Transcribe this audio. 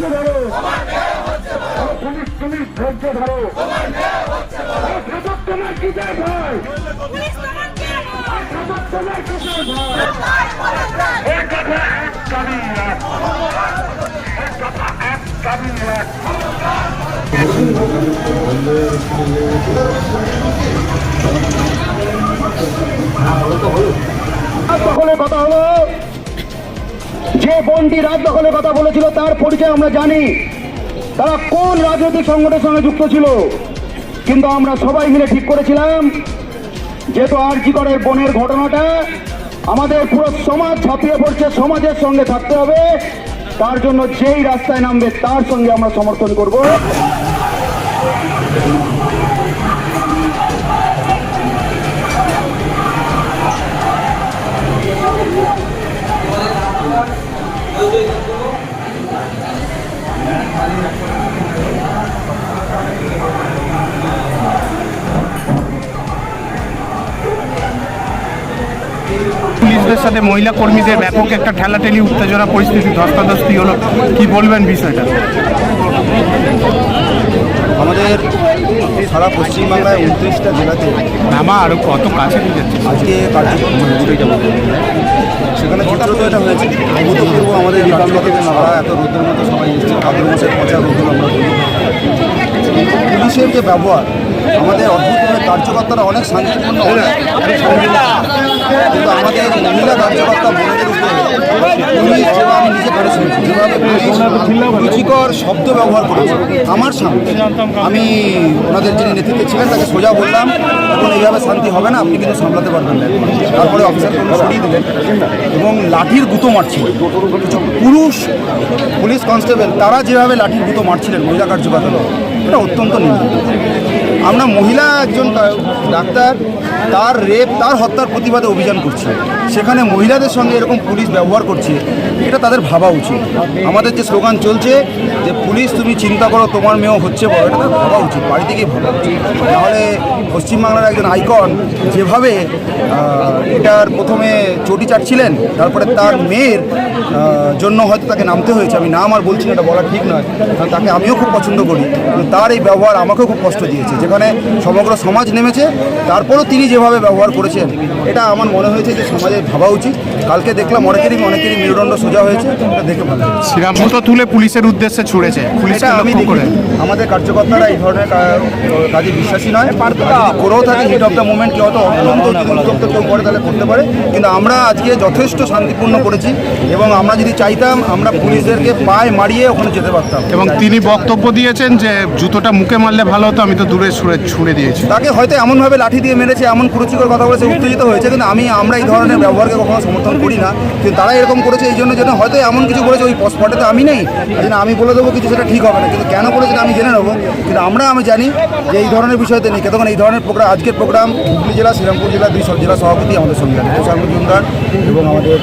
ধৈর্য ধরো। Police police ধৈর্য ধরো। তোমার কথা সকলে কথা হলো। যে বন্দি রাত দখলের কথা বলেছিল, তার পরিচয় আমরা জানি। তারা কোন রাজনৈতিক সংগঠনের সঙ্গে যুক্ত ছিল? কিন্তু আমরা সবাই মিলে ঠিক করেছিলাম, যেহেতু আরজি করের বনের ঘটনাটা আমাদের পুরো সমাজ ছাপিয়ে পড়ছে, সমাজের সঙ্গে থাকতে হবে। তার জন্য যেই রাস্তায় নামবে, তার সঙ্গে আমরা সমর্থন করব। সাথে মহিলা কর্মীদের ব্যাপক একটা ঠেলাঠেলি উত্তেজনা পরিস্থিতি ধস্তাধস্তি হলো। কি বলবেন বিষয়টা? আমাদের সারা পশ্চিমবাংলায় উনত্রিশটা জেলাতে নামা আরও কত কাছে আজকে কার্যক্রম সেখানে চিত্র তো এটা হয়েছে। অভূতপূর্ব আমাদের কার্যকর্তাদের সারা এত রোদের মধ্যে সবাই এসছে। ভাদ্র মাসের পচা রোদ আমরা পুলিশের যে ব্যবহার আমাদের অদ্ভুতভাবে কার্যকর্তারা অনেক শান্তিপূর্ণ অনেক কিন্তু আমাদের মহিলা কার্যকর্তা বোনদের আমি নিজে করে শুনেছি, যেভাবে রুচিকর শব্দ ব্যবহার করেছে আমার সামনে আমি ওনাদের যিনি নেতৃত্বে ছিলেন তাকে সোজা বললাম, এখন এইভাবে শান্তি হবে না, আপনি কিন্তু সামলাতে পারবেন না। তারপরে অফিসার সরিয়ে দিলেন এবং লাঠির গুঁতো মারছিল। কিছু পুরুষ পুলিশ কনস্টেবল, তারা যেভাবে লাঠির গুঁতো মারছিলেন মহিলা কার্যকর্তা এটা অত্যন্ত নিন্দা আমরা মহিলা একজন ডাক্তার, তার রেপ, তার হত্যার প্রতিবাদে অভিযান করছে। সেখানে মহিলাদের সঙ্গে এরকম পুলিশ ব্যবহার করছে। এটা তাদের ভাবা উচিত। আমাদের যে স্লোগান চলছে যে, পুলিশ, তুমি চিন্তা করো, তোমার মেয়েও হচ্ছে বড়, এটা তাদের ভাবা উচিত, বাড়ি থেকেই ভাবা উচিত। তাহলে পশ্চিমবাংলার একজন আইকন যেভাবে এটার প্রথমে চটি চাটছিলেন, তারপরে তার মেয়ের জন্য হয়তো তাকে নামতে হয়েছে। আমি নাম আর বলছি এটা বলা ঠিক নয়। কারণ তাকে আমিও খুব পছন্দ করি। তার এই ব্যবহার আমাকেও খুব কষ্ট দিয়েছে। যেখানে সমগ্র সমাজ নেমেছে, তারপরও তিনি যেভাবে ব্যবহার করেছেন, এটা আমার মনে হয়েছে যে, সমাজের ভাবা উচিত। কালকে দেখলাম অনেকেরই অনেকেরই মেরুদণ্ড সোজা হয়েছে এটা দেখে ভালো। শ্রীরামপুর পুলিশের পুলিশের উদ্দেশ্যে ছুড়েছে। পুলিশকে এটা আমি করে। আমাদের কার্যকর্তারা এই ধরনের কাজে বিশ্বাসী নয়। করেও থাকে হিট অফ দ্য মুভমেন্ট কেউ হয়তো অত্যন্ত উত্তপ্ত কেউ করে তাহলে করতে পারে। কিন্তু আমরা আজকে যথেষ্ট শান্তিপূর্ণ করেছি এবং আমরা যদি চাইতাম আমরা পুলিশদেরকে পায়ে মারিয়ে ওখানে যেতে পারতাম। এবং তিনি বক্তব্য দিয়েছেন যে জুতোটা মুখে মারলে ভালো হতো আমি তো দূরে ছুড়ে ছুড়ে দিয়েছি। তাকে হয়তো এমনভাবে লাঠি দিয়ে মেরেছে এমন কুরুচিকর কথা বলেছে উত্তেজিত হয়েছে কিন্তু আমি আমরা এই ধরনের ব্যবহারকে কখনো সমর্থন করি না। কিন্তু তারা এরকম করেছে এই জন্য যেন হয়তো এমন কিছু বলেছে, ওই স্পটে তো আমি নেই যেন জন্য আমি বলে দেবো কিছু, সেটা ঠিক হবে না। কিন্তু কেন বলেছে আমি জেনে নেব। কিন্তু আমরা, আমি জানি যে এই ধরনের বিষয়তে নেই। তখন এই ধরনের প্রোগ্রাম আজকের প্রোগ্রাম হুগলি জেলা, শ্রীরামপুর জেলা, দুই সব জেলা সভাপতি আমাদের সঙ্গে তুষার মজুমদার এবং আমাদের